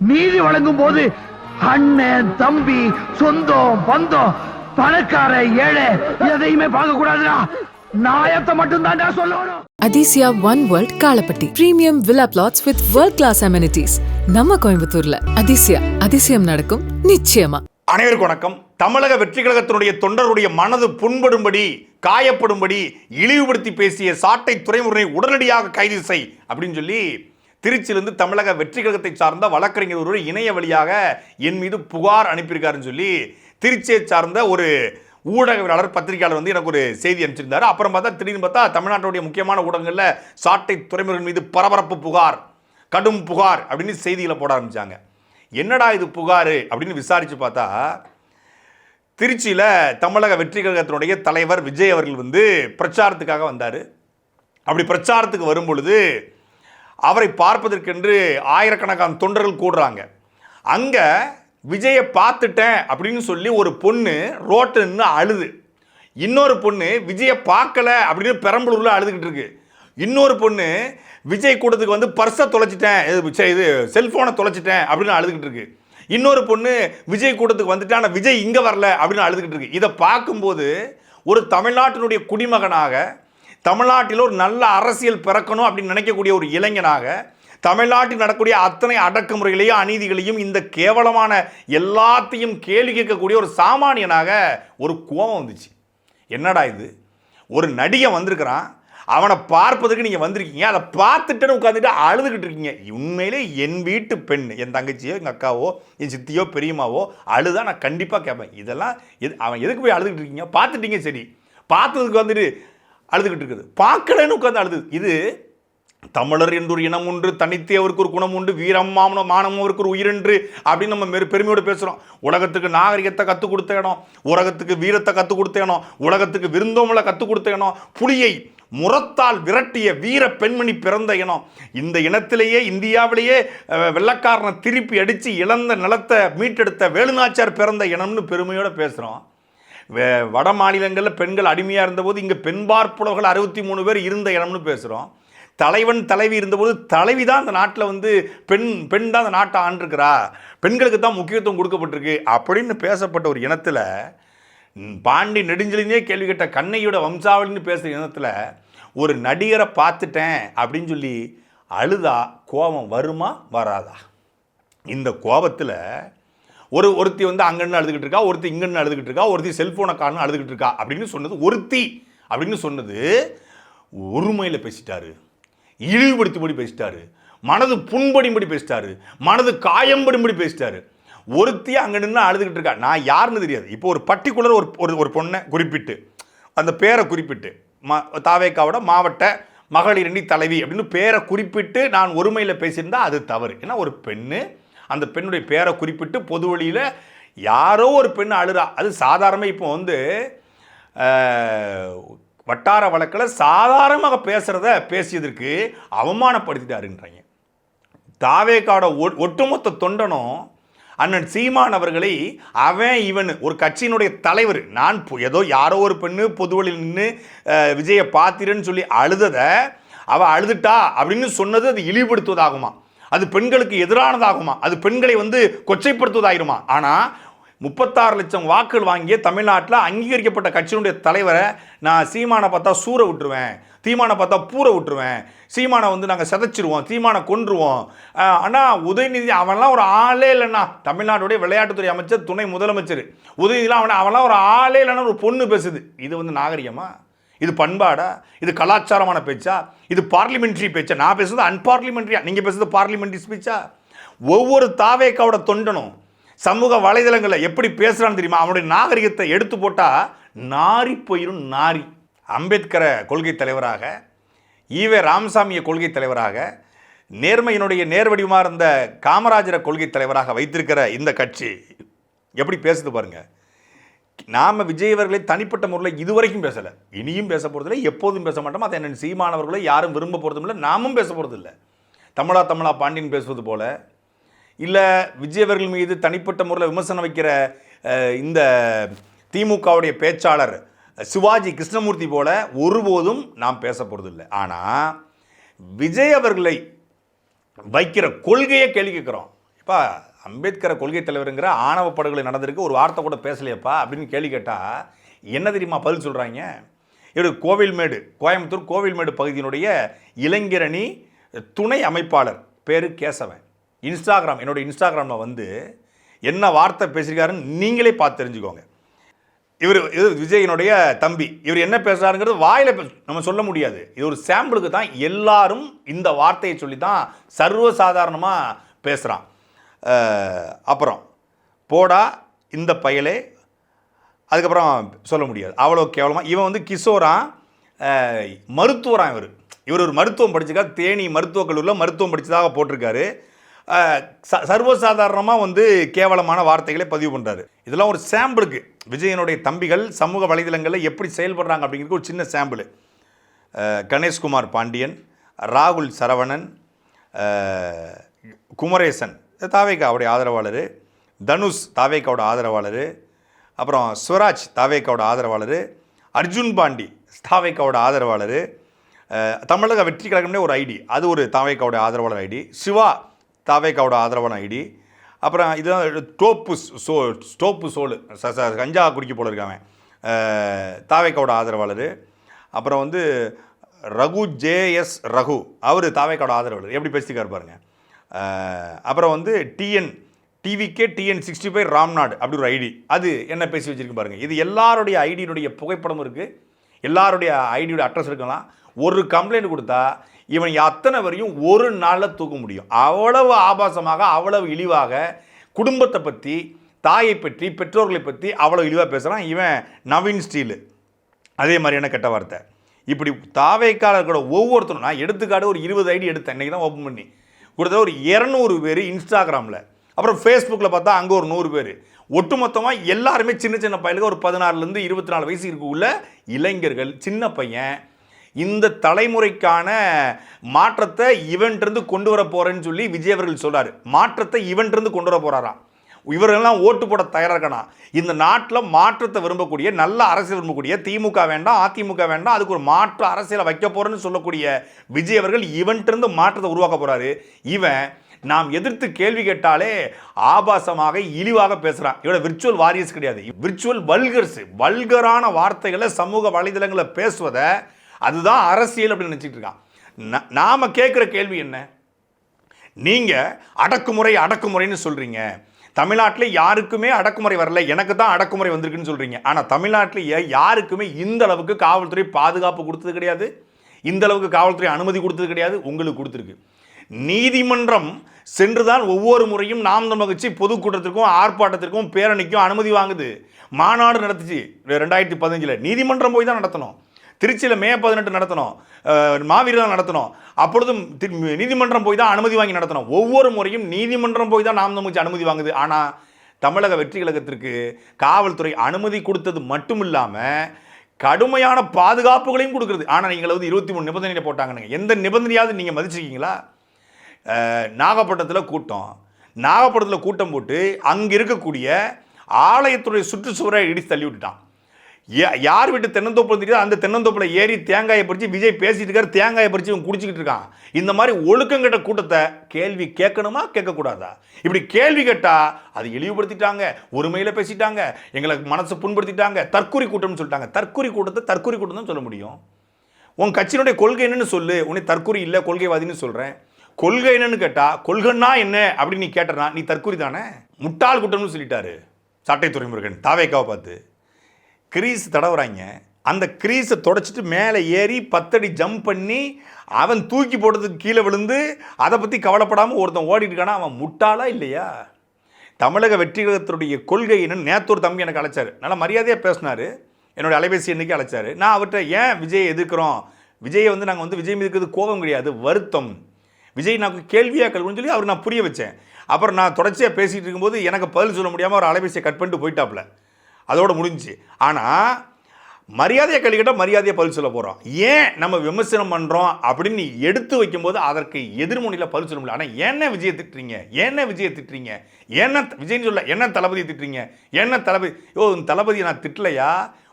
நீதி வழங்கும் போது அண்ணன் தம்பி சொந்தம் பந்தம் பணக்கார ஏழை எதையுமே பார்க்க கூடாதுடா நாயத்தை மட்டும் தான்டா சொல்லணும். Athisaya one world Kalapatti. Premium villa plots with world class amenities நம்ம கோயம்புத்தூர்ல. அதிசயா அதிசயம் நடக்கும் நிச்சயமா. அனைவருக்கும் வணக்கம். தமிழக வெற்றி கழகத்தினுடைய தொண்டருடைய மனது புண்படும்படி காயப்படும்படி இழிவுபடுத்தி பேசிய சாட்டை துறைமுறை உடனடியாக கைது செய் அப்படின்னு சொல்லி திருச்சியிலிருந்து தமிழக வெற்றி கழகத்தை சார்ந்த வழக்கறிஞர் ஒருவர் இணைய வழியாக என் மீது புகார் அனுப்பியிருக்காருன்னு சொல்லி திருச்சியை சார்ந்த ஒரு ஊடகவியலாளர் பத்திரிகையாளர் வந்து எனக்கு ஒரு செய்தி அனுப்பிச்சிருந்தார். அப்புறம் பார்த்தா திடீர்னு பார்த்தா தமிழ்நாட்டுடைய முக்கியமான ஊடகங்களில் சாட்டை துறைமுறைகள் மீது பரபரப்பு புகார் கடும் புகார் அப்படின்னு செய்திகளை போட ஆரம்பித்தாங்க என்னடா இது புகார் அப்படின்னு விசாரித்து பார்த்தா திருச்சியில் தமிழக வெற்றி கழகத்தினுடைய தலைவர் விஜய் அவர்கள் வந்து பிரச்சாரத்துக்காக வந்தார். அப்படி பிரச்சாரத்துக்கு வரும் பொழுது அவரை பார்ப்பதற்கென்று ஆயிரக்கணக்கான தொண்டர்கள் கூடுறாங்க. அங்கே விஜயை பார்த்துட்டேன் அப்படின்னு சொல்லி ஒரு பொண்ணு ரோட்டில் நின்று அழுது. இன்னொரு பொண்ணு விஜயை பார்க்கல அப்படின்னு பெரம்பலூரில் அழுதுகிட்டு இருக்கு. இன்னொரு பொண்ணு விஜய் கூட்டத்துக்கு வந்து பர்ஸை தொலைச்சிட்டேன். இது இது செல்ஃபோனை தொலைச்சிட்டேன் அப்படின்னு அழுதுகிட்டு இருக்கு. இன்னொரு பொண்ணு விஜய் கூட்டத்துக்கு வந்துட்டு ஆனால் விஜய் இங்கே வரல அப்படின்னு அழுதுகிட்டு இருக்கு. இதை பார்க்கும்போது ஒரு தமிழ்நாட்டினுடைய குடிமகனாக தமிழ்நாட்டில் ஒரு நல்ல அரசியல் பிறக்கணும் அப்படின்னு நினைக்கக்கூடிய ஒரு இளைஞனாக தமிழ்நாட்டில் நடக்கக்கூடிய அத்தனை அடக்குமுறைகளையும் அநீதிகளையும் இந்த கேவலமான எல்லாத்தையும் கேள்வி கேட்கக்கூடிய ஒரு சாமானியனாக ஒரு கோபம் வந்துச்சு. என்னடா இது? ஒரு நடிகன் வந்திருக்கிறான். அவனை பார்ப்பதற்கு நீங்கள் வந்திருக்கீங்க. அதை பார்த்துட்டு உட்காந்துட்டு அழுதுகிட்டு இருக்கீங்க. உண்மையிலே என் வீட்டு பெண் என் தங்கச்சியோ எங்கள் அக்காவோ என் சித்தியோ பெரியம்மாவோ அழுதா நான் கண்டிப்பாக கேட்பேன். இதெல்லாம் எது அவன் எதுக்கு போய் அழுதுகிட்டு இருக்கீங்க? பார்த்துட்டீங்க சரி. பார்த்ததுக்கு வந்துட்டு அழுதுகிட்டு இருக்குது. பார்க்கலன்னு உட்காந்து அழுது. இது தமிழர் என்று இனம் உண்டு தனித்தே அவருக்கு ஒரு குணம் உண்டு வீரம் மாமனம் மானம் அவருக்கு ஒரு உயிரென்று அப்படின்னு நம்ம மெரு- பெருமையோடு பேசுகிறோம் உலகத்துக்கு நாகரிகத்தை கற்றுக் கொடுத்த இடம் உலகத்துக்கு வீரத்தை கற்றுக் கொடுத்த இடம் உலகத்துக்கு விருந்தோமலை கற்றுக் கொடுத்த இடம் புலியை முரத்தால் விரட்டிய வீர பெண்மணி பிறந்த இனம். இந்த இனத்திலேயே இந்தியாவிலேயே வெள்ளக்காரனை திருப்பி அடித்து இழந்த நிலத்தை மீட்டெடுத்த வேலுநாச்சியார் பிறந்த இனம்னு பெருமையோடு பேசுகிறோம் வட மாநிலங்களில் பெண்கள் அடிமையாக இருந்தபோது இங்கே பெண்பார் அறுபத்தி மூணு பேர் இருந்த இடம்னு பேசுகிறோம் தலைவன் தலைவி இருந்தபோது தலைவி தான் அந்த நாட்டில் வந்து பெண் பெண் தான் அந்த நாட்டை ஆண்டிருக்கிறா. பெண்களுக்கு தான் முக்கியத்துவம் கொடுக்கப்பட்டிருக்கு அப்படின்னு பேசப்பட்ட ஒரு இனத்தில் பாண்டி நெடுஞ்சலினே கேள்வி கேட்ட கண்ணையோட வம்சாவளின்னு பேசுகிற இனத்தில் ஒரு நடிகரை பார்த்துட்டேன் அப்படின்னு சொல்லி அழுதா கோபம் வருமா வராதா? இந்த கோபத்தில் ஒரு ஒருத்தி வந்து அங்கன்னு அழுதுகிட்டு இருக்கா ஒருத்தி இங்கன்னு அழுதுகிட்டு இருக்கா ஒருத்தி செல்ஃபோனை காரணம் அழுதுகிட்டு இருக்கா அப்படின்னு சொன்னது ஒருத்தி அப்படின்னு சொன்னது ஒருமையில் பேசிட்டாரு. இழிவுபடுத்தும்படி பேசிட்டாரு. மனது புண்படிபடி பேசிட்டாரு. மனது காயம்படும்படி பேசிட்டாரு. ஒருத்தி அங்கே நின்று அழுதுகிட்டு இருக்கா. நான் யாருன்னு தெரியாது. இப்போ ஒரு பர்டிகுலர் ஒரு ஒரு ஒரு பொண்ணை குறிப்பிட்டு அந்த பேரை குறிப்பிட்டு ம தாவேக்காவோட மாவட்ட மகளிர் தலைவி அப்படின்னு பேரை குறிப்பிட்டு நான் ஒருமையில் பேசியிருந்தால் அது தவறு. ஏன்னா ஒரு பெண்ணு அந்த பெண்ணுடைய பேரை குறிப்பிட்டு பொது வழியில் யாரோ ஒரு பெண் அழுறா. அது சாதாரணமாக இப்போ வந்து வட்டார வழக்கில் சாதாரணமாக பேசுகிறத பேசியதற்கு அவமானப்படுத்திட்டாருன்றாங்க. தாவேக்காவோட ஒட்டுமொத்த தொண்டனும் அண்ணன் சீமான் அவர்களை அவன் இவன் ஒரு கட்சியினுடைய தலைவர் நான் ஏதோ யாரோ ஒரு பெண்ணு பொதுவெளியில் நின்று விஜயை பார்த்திரன்னு சொல்லி அழுததை அவள் அழுதுட்டா அப்படின்னு சொன்னது அது இழிவுபடுத்துவதாகுமா? அது பெண்களுக்கு எதிரானதாகுமா? அது பெண்களை வந்து கொச்சைப்படுத்துவதாயிருமா? ஆனால் முப்பத்தாறு லட்சம் வாக்குகள் வாங்கிய தமிழ்நாட்டில் அங்கீகரிக்கப்பட்ட கட்சியினுடைய தலைவரை நான் சீமானை பார்த்தா சூற விட்டுருவேன். தீமானை பார்த்தா பூரை விட்டுருவேன். சீமானை வந்து நாங்கள் செதைச்சிருவோம் தீமானை கொன்றுவோம். ஆனால் உதயநிதி அவன்லாம் ஒரு ஆளே இல்லைண்ணா. தமிழ்நாட்டுடைய விளையாட்டுத்துறை அமைச்சர் துணை முதலமைச்சர். உதயநிதிலாம் அவனை அவன்லாம் ஒரு ஆளே இல்லைன்னா ஒரு பொண்ணு பேசுது. இது வந்து நாகரிகமாக இது பண்பாடா? இது கலாச்சாரமான பேச்சா? இது பார்லிமெண்ட்ரி பேச்சா? நான் பேசுறது அன்பார்லிமெண்ட்ரியா நீங்கள் பேசுறது பார்லிமெண்ட்ரி ஸ்பீச்சா ஒவ்வொரு தாவேக்காவோட தொண்டனும் சமூக வலைதளங்களில் எப்படி பேசுகிறான்னு தெரியுமா? அவனுடைய நாகரிகத்தை எடுத்து போட்டால் நாரி போயிடும் நாரி. அம்பேத்கரை கொள்கை தலைவராக ஈவே ராமசாமியை கொள்கை தலைவராக நேர்மையினுடைய நேர்வடிவமாக இருந்த காமராஜரை கொள்கை தலைவராக வைத்திருக்கிற இந்த கட்சி. எப்படி பேசுது பாருங்கள் நாம் விஜய் அவர்களை தனிப்பட்ட முறையில் இதுவரைக்கும் பேசலை. இனியும் பேச போகிறதில்ல எப்போதும் பேச மாட்டோம். அதை என்ன சீமானவர்களை யாரும் விரும்ப போகிறதும் இல்லை நாமும் பேச போகிறதில்ல தமிழா தமிழா பாண்டியன் பேசுவது போல். இல்லை விஜய் அவர்கள் மீது தனிப்பட்ட முறையில் விமர்சனம் வைக்கிற இந்த திமுகவுடைய பேச்சாளர் சிவாஜி கிருஷ்ணமூர்த்தி போல ஒருபோதும் நாம் பேச போகிறதில்லை ஆனால் விஜய் அவர்களை வைக்கிற கொள்கையை கேள்வி கேட்குறோம். இப்போ அம்பேத்கரை கொள்கை தலைவருங்கிற ஆணவ படுகொலை நடந்திருக்கு ஒரு வார்த்தை கூட பேசலையப்பா அப்படின்னு கேள்வி கேட்டால் என்ன தெரியுமா பதில் சொல்கிறாங்க இவர் கோவில்மேடு கோயம்புத்தூர் கோவில்மேடு பகுதியினுடைய இளைஞரணி துணை அமைப்பாளர் பேர் கேசவன். இன்ஸ்டாகிராம் என்னுடைய இன்ஸ்டாகிராமில் வந்து என்ன வார்த்தை பேசியிருக்காருன்னு நீங்களே பார்த்து தெரிஞ்சுக்கோங்க. இவர் இது விஜயனுடைய தம்பி இவர் என்ன பேசுகிறாருங்கிறது வாயில் நம்ம சொல்ல முடியாது. இது ஒரு சாம்பிளுக்கு தான் எல்லாரும் இந்த வார்த்தையை சொல்லி தான் சர்வசாதாரணமாக பேசுகிறான் அப்புறம் போடா இந்த பயலே. அதுக்கப்புறம் சொல்ல முடியாது. அவ்வளோ கேவலமாக இவன் வந்து கிஷோரான் மருத்துவரான் இவர். இவர் ஒரு மருத்துவம் படிச்சிருக்கார் தேனி மருத்துவக் கல்லூரியில் மருத்துவம் படித்ததாக போட்டிருக்காரு. ச- சர்வசாதாரணமாக வந்து கேவலமான வார்த்தைகளை பதிவு பண்ணுறாரு இதெல்லாம் ஒரு சாம்பிளுக்கு விஜயனுடைய தம்பிகள் சமூக வலைதளங்களில் எப்படி செயல்படுறாங்க அப்படிங்கிறது ஒரு சின்ன சாம்பிள் கணேஷ்குமார் பாண்டியன் ராகுல் சரவணன் குமரேசன். தாவேக்காவுடைய ஆதரவாளர். தனுஷ் தாவேக்காவோட ஆதரவாளர். அப்புறம் ஸ்வராஜ் தாவேக்காவோட ஆதரவாளர். அர்ஜுன் பாண்டி தாவேக்காவோட ஆதரவாளர். தமிழக வெற்றி கழகம்னே ஒரு ஐடி. அது ஒரு தாவேக்காவோட ஆதரவாளர் ஐடி. சிவா தாவேக்காவோட ஆதரவான ஐடி. அப்புறம் இதுதான் டோப்பு சோ ஸ்டோப்பு சோலு ச ச கஞ்சா குடிக்க போல இருக்காங்க தாவேக்காவோட ஆதரவாளர். அப்புறம் வந்து ரகு ஜேஎஸ் ரகு. அவர் தாவேக்காவோட ஆதரவாளர். எப்படி பேசிக்கார் பாருங்க. அப்புறம் வந்து TN TVK TN sixty five Ramnad அப்படி ஒரு ஐடி. அது என்ன பேசி வச்சுருக்கு பாருங்கள் இது எல்லாருடைய ஐடியினுடைய புகைப்படம் இருக்குது எல்லாருடைய ஐடியோட அட்ரஸ் இருக்கலாம். ஒரு கம்ப்ளைண்ட் கொடுத்தா இவன் அத்தனை வரையும் ஒரு நாளில் தூக்க முடியும். அவ்வளவு ஆபாசமாக அவ்வளவு இழிவாக குடும்பத்தை பற்றி தாயை பற்றி பெற்றோர்களை பற்றி அவ்வளோ இழிவாக பேசுகிறான் இவன் நவீன் ஸ்டீலு. அதே மாதிரியான கெட்ட வார்த்தை? இப்படி தாவைக்காரர்களோட ஒவ்வொருத்தரும் நான் எடுத்துக்காட்டு ஒரு இருபது ஐடி எடுத்தேன். இன்றைக்கி தான் ஓப்பன் பண்ணி. கிட்டத்தட்ட ஒரு இரநூறு பேர் இன்ஸ்டாகிராமில் அப்புறம் ஃபேஸ்புக்கில் பார்த்தா அங்கே ஒரு நூறு பேர். ஒட்டுமொத்தமாக எல்லாருமே சின்ன சின்ன பையனுக்கு ஒரு பதினாறுலேருந்து இருபத்தி நாலு வயசு இருக்குள்ள இளைஞர்கள் சின்ன பையன் இந்த தலைமுறைக்கான மாற்றத்தை இவன்ட்ருந்து கொண்டு வர போகிறேன்னு சொல்லி விஜய் அவர்கள் சொல்றாரு. மாற்றத்தை இவன்ட்ருந்து கொண்டு வர போகிறாராம் இவரெல்லாம் ஓட்டு போட தயாராக இருக்கணும் இந்த நாட்டில் மாற்றத்தை விரும்பக்கூடிய நல்ல அரசியல் விரும்பக்கூடிய திமுக வேண்டாம் அதிமுக வேண்டாம் அதுக்கு ஒரு மாற்று அரசியலை வைக்க போறேன்னு சொல்லக்கூடிய விஜய் அவர்கள் இவன்ட்டிருந்து மாற்றத்தை உருவாக்க போறாரு. இவன் நாம் எதிர்த்து கேள்வி கேட்டாலே ஆபாசமாக இழிவாக பேசுகிறான் இவட விர்ச்சுவல் வாரியர்ஸ் கிடையாது. விர்ச்சுவல் வல்கர்ஸ் வல்கரான வார்த்தைகளை சமூக வலைதளங்களில் பேசுவதை அதுதான் அரசியல் அப்படின்னு நினச்சிட்டு இருக்கான். நாம் நாம கேட்குற கேள்வி என்ன? நீங்கள் அடக்குமுறை அடக்குமுறைன்னு சொல்கிறீங்க தமிழ்நாட்டில் யாருக்குமே அடக்குமுறை வரல. எனக்கு தான் அடக்குமுறை வந்திருக்குன்னு சொல்கிறீங்க ஆனால் தமிழ்நாட்டில் யாருக்குமே இந்த அளவுக்கு காவல்துறை பாதுகாப்பு கொடுத்தது கிடையாது. இந்த அளவுக்கு காவல்துறை அனுமதி கொடுத்தது கிடையாது. உங்களுக்கு கொடுத்துருக்கு. நீதிமன்றம் சென்றுதான் ஒவ்வொரு முறையும் நாம் தமிழ் கட்சி பொதுக்கூட்டத்திற்கும் ஆர்ப்பாட்டத்திற்கும் பேரணிக்கும் அனுமதி வாங்குது. மாநாடு நடத்துச்சு. ரெண்டாயிரத்தி பதினஞ்சில். நீதிமன்றம் போய் தான் நடத்தணும். திருச்சியில் மே பதினெட்டு நடத்தணும். அஹ், மாவீரர் நடத்தணும். அப்பொழுதும் நீதிமன்றம் போய் தான் அனுமதி வாங்கி நடத்தணும். ஒவ்வொரு முறையும் நீதிமன்றம் போய் தான் நாம் தமிழ்ச்சி அனுமதி வாங்குது. ஆனால் தமிழக வெற்றி கழகத்திற்கு காவல்துறை அனுமதி கொடுத்தது மட்டும் இல்லாமல் கடுமையான பாதுகாப்புகளையும் கொடுக்குறது. ஆனால் நீங்கள் வந்து இருபத்தி மூணு நிபந்தனைகளை போட்டாங்கன்னு எந்த நிபந்தனையாவது நீங்கள் மதிச்சிருக்கீங்களா? நாகப்பட்டினத்தில் கூட்டம். நாகப்பட்டினத்தில் கூட்டம் போட்டு அங்கே இருக்கக்கூடிய ஆலயத்துடைய சுற்றுச்சுவரை இடித்து தள்ளி விட்டுட்டான். யார் வீட்டு தென்னந்தோப்பு தெரியுதோ அந்த தென்னந்தோப்பில் ஏறி தேங்காயை பறித்து விஜய் பேசிட்டு இருக்காரு தேங்காயை பறித்து இவன் குடிச்சிக்கிட்டு இருக்கான். இந்த மாதிரி ஒழுக்கங்கிட்ட கூட்டத்தை கேள்வி கேட்கணுமா கேட்கக்கூடாதா? இப்படி கேள்வி கேட்டால் அது இழிவுபடுத்திட்டாங்க ஒருமையில் பேசிட்டாங்க எங்களை மனசை புண்படுத்திட்டாங்க தற்கொலை கூட்டம்னு சொல்லிட்டாங்க. தற்கொலை கூட்டத்தை தற்கொலை கூட்டம் தான் சொல்ல முடியும். உன் கட்சியினுடைய கொள்கை என்னன்னு சொல்லு உன்னை தற்கொலை இல்லை கொள்கைவாதின்னு சொல்கிறேன் கொள்கை என்னன்னு கேட்டால் கொள்கைன்னா என்ன அப்படின்னு நீ கேட்டனா நீ தற்கொலை தானே? முட்டாள் கூட்டம்னு சொல்லிட்டாரு. சாட்டை துறைமுருகன் தாவேக்காவை பார்த்து. கிரீஸ் தடவுறாங்க. அந்த கிரீஸை தொடச்சிட்டு மேலே ஏறி பத்தடி ஜம்ப் பண்ணி அவன் தூக்கி போட்டதுக்கு கீழே விழுந்து அதை பற்றி கவலைப்படாமல் ஒருத்தன் ஓடிட்டு இருக்கானா? அவன் முட்டாளா இல்லையா? தமிழக வெற்றிகரத்தினுடைய கொள்கைன்னு கொள்கை என்னன்னு ஒரு தம்பி எனக்கு அழைச்சார். நல்லா மரியாதையாக பேசினார். என்னோடய அலைபேசி எண்ணிக்கை அழைச்சாரு. நான் அவர்கிட்ட ஏன் விஜய் எதிர்க்கிறோம்? விஜயை வந்து நாங்கள் வந்து விஜய் மீது இருக்கிறது கோபம் கிடையாது வருத்தம். விஜய் நான் கேள்வியாக கல்வின்னு சொல்லி அவர் நான் புரிய வச்சேன். அப்புறம் நான் தொடர்ச்சியாக பேசிகிட்டு இருக்கும்போது எனக்கு பதில் சொல்ல முடியாமல் ஒரு அலைபேசியை கட் பண்ணிட்டு போயிட்டாப்புல. அதோடு முடிஞ்சு ஆனால் மரியாதையை கழிக்கிட்ட மரியாதையை பதில் சொல்ல போகிறோம் ஏன் நம்ம விமர்சனம் பண்ணுறோம் அப்படின்னு நீ எடுத்து வைக்கும்போது அதற்கு எதிர்மொழியில் பதில் சொல்ல முடியல. ஆனால் என்ன விஜயை திட்டுறீங்க? என்ன விஜயை திட்டுறீங்க? என்ன விஜய்னு சொல்ல என்ன தளபதியை திட்டுறீங்க? என்ன தளபதி ஓ உன் தளபதியை நான் திட்டலையா?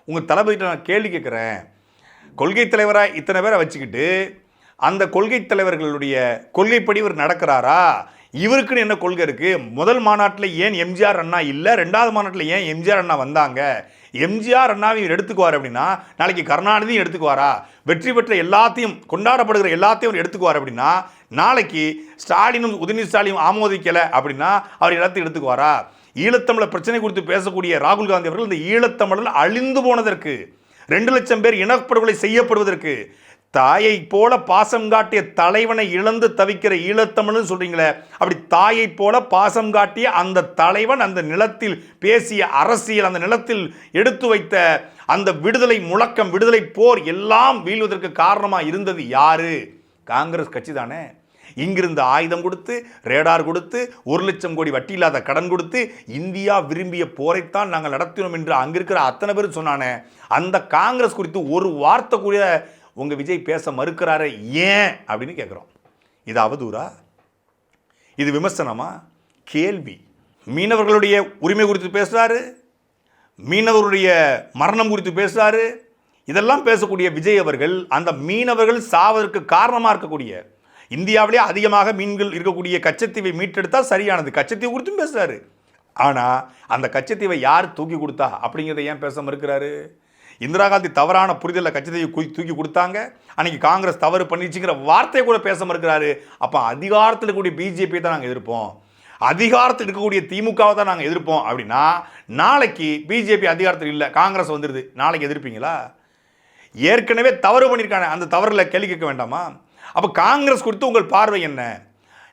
உங்கள் தளபதிகிட்ட நான் கேள்வி கேட்குறேன். கொள்கை தலைவராக இத்தனை பேரை வச்சுக்கிட்டு அந்த கொள்கை தலைவர்களுடைய கொள்கைப்படி இவர் நடக்கிறாரா? இவருக்குன்னு என்ன கொள்கை இருக்குது முதல் மாநாட்டில் ஏன் எம்ஜிஆர் அண்ணா இல்லை? ரெண்டாவது மாநாட்டில் ஏன் எம்ஜிஆர் அண்ணா வந்தாங்க? எம்ஜிஆர் அண்ணாவை இவர் எடுத்துக்குவார் அப்படின்னா நாளைக்கு கருணாநிதியும் எடுத்துக்குவாரா? வெற்றி பெற்ற எல்லாத்தையும் கொண்டாடப்படுகிற எல்லாத்தையும் அவர் எடுத்துக்குவார் அப்படின்னா நாளைக்கு ஸ்டாலினும் உதயநிதி ஸ்டாலினும் ஆமோதிக்கலை அப்படின்னா அவர் எல்லாத்தையும் எடுத்துக்குவாரா? ஈழத்தமிழர் பிரச்சனை குறித்து பேசக்கூடிய ராகுல் காந்தி அவர்கள் இந்த ஈழத்தமிழர் அழிந்து போனதற்கு ரெண்டு லட்சம் பேர் இனப்படுகொலை செய்யப்படுவதற்கு தாயை போல பாசம் காட்டிய தலைவனை இழந்து தவிக்கிற ஈழத்தமிழ்னு சொல்றீங்களே அப்படி தாயை போல பாசம் காட்டிய அந்த தலைவன் அந்த நிலத்தில் பேசிய அரசியல் அந்த நிலத்தில் எடுத்து வைத்த அந்த விடுதலை முழக்கம் விடுதலை போர் எல்லாம் வீழ்வதற்கு காரணமா இருந்தது யாரு? காங்கிரஸ் கட்சி தானே. இங்கிருந்து ஆயுதம் கொடுத்து ரேடார் கொடுத்து ஒரு லட்சம் கோடி வட்டி இல்லாத கடன் கொடுத்து இந்தியா விரும்பிய போரைத்தான் நாங்கள் நடத்தினோம் என்று அங்கிருக்கிற அத்தனை பேரும் சொன்னானே. அந்த காங்கிரஸ் குறித்து ஒரு வார்த்தை கூட உங்கள் விஜய் பேச மறுக்கிறாரே ஏன் அப்படின்னு கேட்குறோம் இது அவதூறா? இது விமர்சனமா? கேள்வி. மீனவர்களுடைய உரிமை குறித்து பேசுகிறாரு மீனவருடைய மரணம் குறித்து பேசுகிறாரு இதெல்லாம் பேசக்கூடிய விஜய் அவர்கள் அந்த மீனவர்கள் சாவதற்கு காரணமாக இருக்கக்கூடிய இந்தியாவிலே அதிகமாக மீன்கள் இருக்கக்கூடிய கச்சத்தீவை மீட்டெடுத்தால் சரியானது. கச்சத்தீவு குறித்தும் பேசுகிறாரு ஆனால் அந்த கச்சத்தீவை யார் தூக்கி கொடுத்தா அப்படிங்கிறத ஏன் பேச மறுக்கிறாரு? இந்திரா காந்தி தவறான புரிதலில் கட்சியை தூக்கி கொடுத்தாங்க. அன்றைக்கி காங்கிரஸ் தவறு பண்ணிடுச்சுங்கிற வார்த்தையை கூட பேச மறுக்கிறாரு அப்போ அதிகாரத்தில் இருக்கக்கூடிய பிஜேபி தான் நாங்கள் எதிர்ப்போம். அதிகாரத்தில் இருக்கக்கூடிய திமுகவை தான் நாங்கள் எதிர்ப்போம். அப்படின்னா நாளைக்கு பிஜேபி அதிகாரத்தில் இல்லை காங்கிரஸ் வந்துடுது நாளைக்கு எதிர்ப்பீங்களா? ஏற்கனவே தவறு பண்ணியிருக்காங்க அந்த தவறில் கேள்வி கேட்க வேண்டாமா? அப்போ காங்கிரஸ் குறித்து உங்கள் பார்வை என்ன?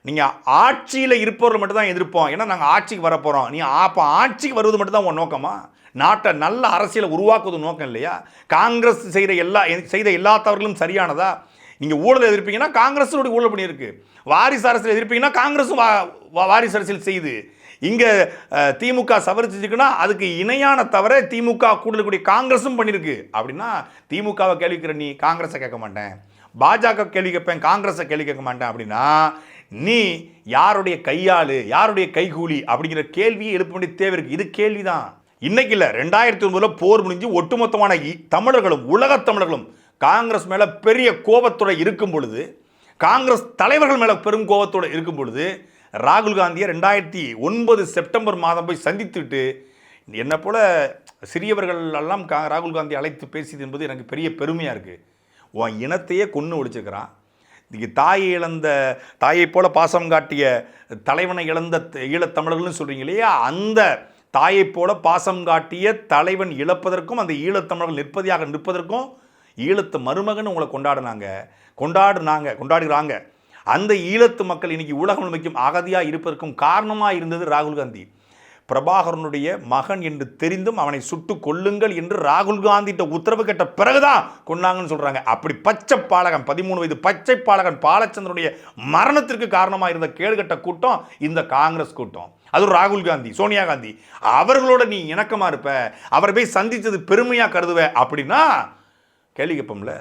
நீங்கள் ஆட்சியில் இருப்பவர்கள் மட்டும் தான் எதிர்ப்போம். ஏன்னா நாங்கள் ஆட்சிக்கு வரப்போகிறோம் நீ அப்போ ஆட்சிக்கு வருவது மட்டும் தான் உன் நோக்கமா? நாட்டை நல்ல அரசியலை உருவாக்குவது நோக்கம் இல்லையா? காங்கிரஸ் செய்கிற எல்லா செய்த எல்லா தவறுகளும் சரியானதா? நீங்கள் ஊழல் எதிர்ப்பீங்கன்னா காங்கிரஸோட ஊழல் பண்ணியிருக்கு வாரிசு அரசியல் எதிர்ப்பீங்கன்னா காங்கிரஸும் வா- வா- வாரிசு அரசியல் செய்து. இங்கே திமுக சவரிச்சுக்குன்னா அதுக்கு இணையான தவிர திமுக கூட காங்கிரஸும் பண்ணியிருக்கு அப்படின்னா திமுகவை கேள்விக்கிற நீ காங்கிரஸை கேட்க மாட்டேன். பாஜக கேள்வி கேட்பேன் காங்கிரஸை கேள்வி கேட்க மாட்டேன். அப்படின்னா நீ யாருடைய கையாளு யாருடைய கைகூலி அப்படிங்கிற கேள்வியை எழுப்ப வேண்டிய தேவை இருக்குது இது கேள்விதான். இன்னைக்கு இல்லை ரெண்டாயிரத்தி ஒன்பதில் போர் முடிஞ்சு ஒட்டுமொத்தமான தமிழர்களும் உலகத் தமிழர்களும் காங்கிரஸ் மேலே பெரிய கோபத்தோட இருக்கும் பொழுது காங்கிரஸ் தலைவர்கள் மேலே பெரும் கோபத்தோடு இருக்கும் பொழுது ராகுல் காந்தியை ரெண்டாயிரத்தி ஒன்பது செப்டம்பர் மாதம் போய் சந்தித்துட்டு என்னை போல் சிறியவர்கள் எல்லாம் கா ராகுல் காந்தி அழைத்து பேசியது என்பது எனக்கு பெரிய பெருமையாக இருக்குது உன் இனத்தையே கொன்று ஒழிச்சுக்கிறான் இன்றைக்கி தாயை இழந்த தாயை போல பாசம் காட்டிய தலைவனை இழந்த த- ஈழத்தமிழர்கள்னு சொல்கிறீங்க இல்லையா? அந்த தாயைப் போல பாசம் காட்டிய தலைவன் இழப்பதற்கும் அந்த ஈழத்தமிழர்கள் நிற்பதியாக நிற்பதற்கும் ஈழத்து மருமகன் உங்களை கொண்டாடினாங்க. கொண்டாடுனாங்க கொண்டாடுகிறாங்க. அந்த ஈழத்து மக்கள் இன்னைக்கு உலகம் முழுமைக்கும் அகதியாக இருப்பதற்கும் காரணமாக இருந்தது ராகுல் காந்தி. பிரபாகரனுடைய மகன் என்று தெரிந்தும் அவனை சுட்டு கொள்ளுங்கள் என்று ராகுல் காந்திட்ட உத்தரவு கேட்ட பிறகுதான் கொண்டாங்கன்னு சொல்கிறாங்க அப்படி பச்சை பாலகன் பதிமூணு வயது பச்சை பாலகன் பாலச்சந்திரனுடைய மரணத்திற்கு காரணமாக இருந்த கேடுகட்ட கூட்டம் இந்த காங்கிரஸ் கூட்டம். அது ராகுல் காந்தி சோனியா காந்தி. அவர்களோட நீ இணக்கமா இருப்ப அவரை போய் சந்தித்தது பெருமையாக கருதுவ அப்படின்னா கேள்வி கேட்போம்ல.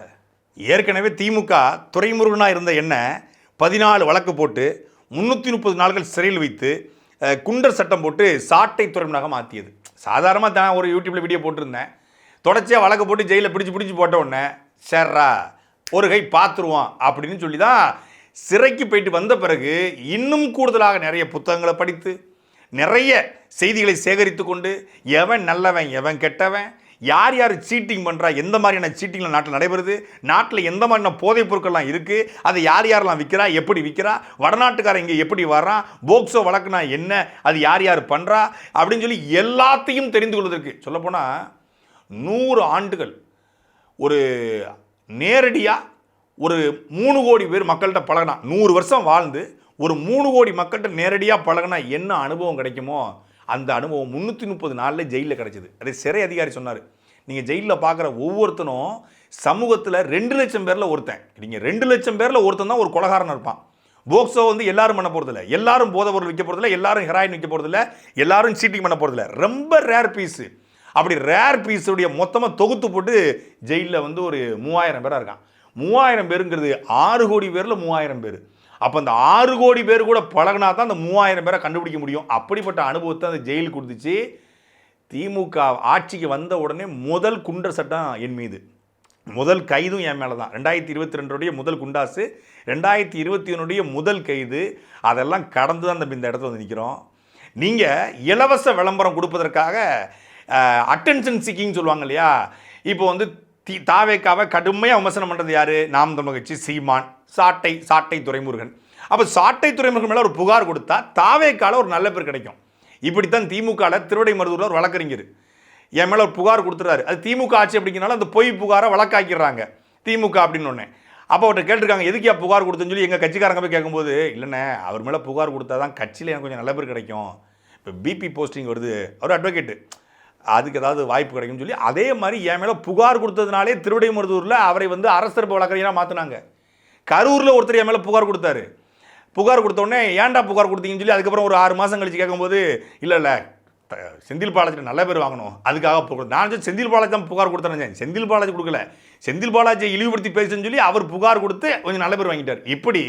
ஏற்கனவே திமுக துறைமுருகனாக இருந்த என்ன பதினாலு வழக்கு போட்டு முந்நூற்றி முப்பது நாள்கள் சிறையில் வைத்து குண்டர் சட்டம் போட்டு சாட்டை துறைமுகமாக மாற்றியது சாதாரணமாக தான் ஒரு யூடியூப்பில் வீடியோ போட்டிருந்தேன். தொடர்ச்சியாக வழக்கு போட்டு ஜெயிலில் பிடிச்சி பிடிச்சி போட்ட உடனே சேர்றா ஒரு கை பார்த்துருவோம் அப்படின்னு சொல்லி தான் சிறைக்கு போயிட்டு வந்த பிறகு இன்னும் கூடுதலாக நிறைய புத்தகங்களை படித்து நிறைய செய்திகளை சேகரித்து கொண்டு எவன் நல்லவன் எவன் கெட்டவன் யார் யார் சீட்டிங் பண்ணுறா எந்த மாதிரியான சீட்டிங்லாம் நாட்டில் நடைபெறுது நாட்டில் எந்த மாதிரியான போதைப் பொருட்கள்லாம் இருக்குது அதை யார் யாரெல்லாம் விற்கிறா எப்படி விற்கிறா வடநாட்டுக்காரன் இங்கே எப்படி வர்றான் போக்சோ வழக்குனா என்ன அது யார் யார் பண்ணுறா அப்படின்னு சொல்லி எல்லாத்தையும் தெரிந்து கொள்வதற்கு சொல்லப்போனால் நூறு ஆண்டுகள் ஒரு நேரடியாக ஒரு மூணு கோடி பேர் மக்கள்கிட்ட பழகினா நூறு வருஷம் வாழ்ந்து ஒரு மூணு கோடி மக்கள்கிட்ட நேரடியாக பழகினா என்ன அனுபவம் கிடைக்குமோ அந்த அனுபவம் முந்நூற்றி முப்பது நாளில் ஜெயிலில் கிடைச்சிது. அதை சிறை அதிகாரி சொன்னார். நீங்கள் ஜெயிலில் பார்க்குற ஒவ்வொருத்தனும் சமூகத்தில் ரெண்டு லட்சம் பேரில் ஒருத்தன். நீங்கள் ரெண்டு லட்சம் பேரில் ஒருத்தன் தான் ஒரு கொலகாரன் இருப்பான். போக்சோ வந்து எல்லாரும் பண்ண போகிறதில்ல எல்லாரும் போதைப்பொருள் விற்க போகிறதில்ல எல்லாரும் ஹெராயின் விற்க போகிறதில்ல எல்லாரும் சீட்டிங் பண்ண போகிறதில்ல ரொம்ப ரேர் பீஸு அப்படி ரேர் பீஸுடைய மொத்தமாக தொகுத்து போட்டு ஜெயிலில் வந்து ஒரு மூவாயிரம் பேராக இருக்கான். மூவாயிரம் பேருங்கிறது ஆறு கோடி பேரில் மூவாயிரம் பேர். அப்போ அந்த ஆறு கோடி பேர் கூட பழகினா தான் அந்த மூவாயிரம் பேரை கண்டுபிடிக்க முடியும். அப்படிப்பட்ட அனுபவத்தை அந்த ஜெயில் கொடுத்துச்சு. திமுக ஆட்சிக்கு வந்த உடனே முதல் குண்டர் சட்டம் என் மீது. முதல் கைதும் என் மேலே தான். ரெண்டாயிரத்தி இருபத்தி ரெண்டுடைய முதல் குண்டாசு ரெண்டாயிரத்தி இருபத்தி ஒன்றுடைய முதல் கைது. அதெல்லாம் கடந்து தான் தம்பி இந்த இடத்துல வந்து நிற்கிறோம் நீங்கள் இலவச விளம்பரம் கொடுப்பதற்காக அட்டென்ஷன் சிக்கிங் சொல்லுவாங்க இல்லையா? இப்போ வந்து தி தாவேக்காவை கடுமையாக விமர்சனம் பண்ணுறது யார்? நாம் தமிழ் கட்சி சீமான். சாட்டை சாட்டை துறைமுருகன். அப்போ சாட்டை துறைமுருகன் மேலே ஒரு புகார் கொடுத்தா தாவேக்கால ஒரு நல்ல பேர் கிடைக்கும். இப்படித்தான் திமுகவில் திருவடை மருதூரில் ஒரு வழக்கறிஞர். என் மேலே ஒரு புகார் கொடுத்துறாரு. அது திமுக ஆட்சி அப்படிங்கிறனால அந்த பொய் புகாரை வழக்காக்கிடுறாங்க. திமுக அப்படின்னு ஒன்று அப்போ அவர்கிட்ட கேட்டிருக்காங்க எதுக்கியா புகார் கொடுத்தேன்னு சொல்லி எங்கள் கட்சிக்காரங்க போய் கேட்கும்போது இல்லைண்ணே அவர் மேலே புகார் கொடுத்தா தான் கட்சியில் எனக்கு கொஞ்சம் நல்ல பேர் கிடைக்கும். இப்போ பிபி போஸ்டிங் வருது. அவர் அட்வொகேட்டு அதுக்கு ஏதாவது வாய்ப்பு கிடைக்கும்னு சொல்லி அதே மாதிரி என் மேலே புகார் கொடுத்ததுனாலே திருவிடைமருதூரில் அவரை வந்து அரசர் வழக்கறிஞராக மாற்றினாங்க கரூரில் ஒருத்தர் என் மேலே புகார் கொடுத்தாரு. புகார் கொடுத்தோடனே ஏன்டா புகார் கொடுத்தீங்கன்னு சொல்லி அதுக்கப்புறம் ஒரு ஆறு மாதம் கழிச்சு கேட்கும்போது இல்லை இல்லை செந்தில் பாலாஜி நல்ல பேர் வாங்கணும். அதுக்காக நான் சொல்லி செந்தில் பாலாஜி தான் புகார் கொடுத்தேன் செந்தில் பாலாஜி கொடுக்கல. செந்தில் பாலாஜியை இழிவுபடுத்தி பேசுன்னு சொல்லி அவர் புகார் கொடுத்து கொஞ்சம் நல்ல பேர் வாங்கிட்டார். இப்படி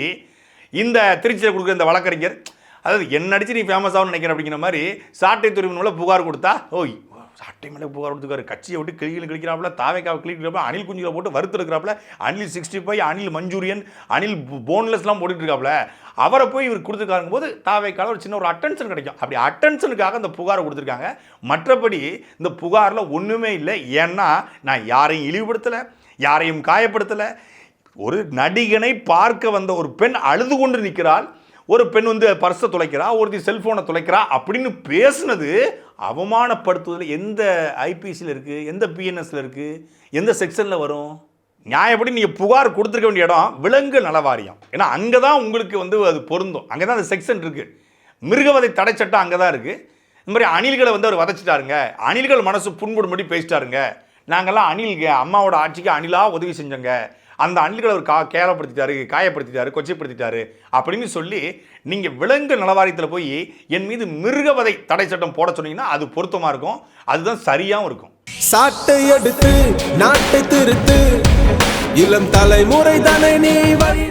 இந்த திருச்சியில் கொடுக்குற இந்த வழக்கறிஞர் அதாவது என்ன அடிச்சு நீ ஃபேமஸ் ஆகும்னு நினைக்கிறேன் அப்படிங்கிற மாதிரி சாட்டை துறையின் புகார் கொடுத்தா ஓய் சாட்டை மேலே புகார் கொடுத்துருக்காரு. கட்சியை விட்டு கிளிகள் கிளிக்கிறாப்புல தாவைக்காவை கிளிக்கிறாப்புல அனில் குஞ்சுகளை போட்டு வறுத்துருக்கிறாப்புல அனில் சிக்ஸ்டி ஃபைவ் அனில் மஞ்சூரியன் அனில் போன்லெஸ்லாம் போட்டுட்டு இருக்காப்புல. அவரை போய் இவர் கொடுத்துருக்காருங்க போது தாவைக்கால ஒரு சின்ன ஒரு அட்டென்ஷன் கிடைக்கும். அப்படி அட்டென்ஷனுக்காக அந்த புகாரை கொடுத்துருக்காங்க. மற்றபடி இந்த புகாரில் ஒன்றுமே இல்லை. ஏன்னா நான் யாரையும் இழிவுபடுத்தலை யாரையும் காயப்படுத்தலை. ஒரு நடிகனை பார்க்க வந்த ஒரு பெண் அழுது கொண்டு நிற்கிறாள். ஒரு பெண் வந்து பர்ஸை தொலைக்கிறா ஒருத்தி செல்ஃபோனை தொலைக்கிறா அப்படின்னு பேசுனது அவமானப்படுத்துவதில் எந்த ஐபிசியில் இருக்குது எந்த பிஎன்எஸில் இருக்குது எந்த செக்ஷனில் வரும்? நியாயப்படி நீங்கள் புகார் கொடுத்துருக்க வேண்டிய இடம் விலங்கு நலவாரியம். ஏன்னா அங்கே தான் உங்களுக்கு வந்து அது பொருந்தும். அங்கே தான் அந்த செக்ஷன் இருக்குது மிருகவதை தடை சட்டம் அங்கே தான் இருக்குது இந்த மாதிரி அணில்களை வந்து அவர் வதச்சிட்டாருங்க. அணில்கள் மனசு புண்படும்படி பேசிட்டாருங்க. நாங்கள்லாம் அணில்க அம்மாவோட ஆட்சிக்கு அணிலாக உதவி செஞ்சோங்க. அந்த அணில்களை அவர் கா கேவலப்படுத்திட்டாரு காயப்படுத்திட்டாரு கொச்சைப்படுத்திட்டாரு அப்படின்னு சொல்லி நீங்கள் விலங்கு நலவாரியத்தில் போய் என் மீது மிருகவதை தடை சட்டம் போட சொன்னீங்கன்னா அது பொருத்தமாக இருக்கும். அதுதான் சரியாகவும் இருக்கும். சாட்டை எடுத்து நாட்டை திருத்து. இளம் தலைமுறை தானே நீ வழி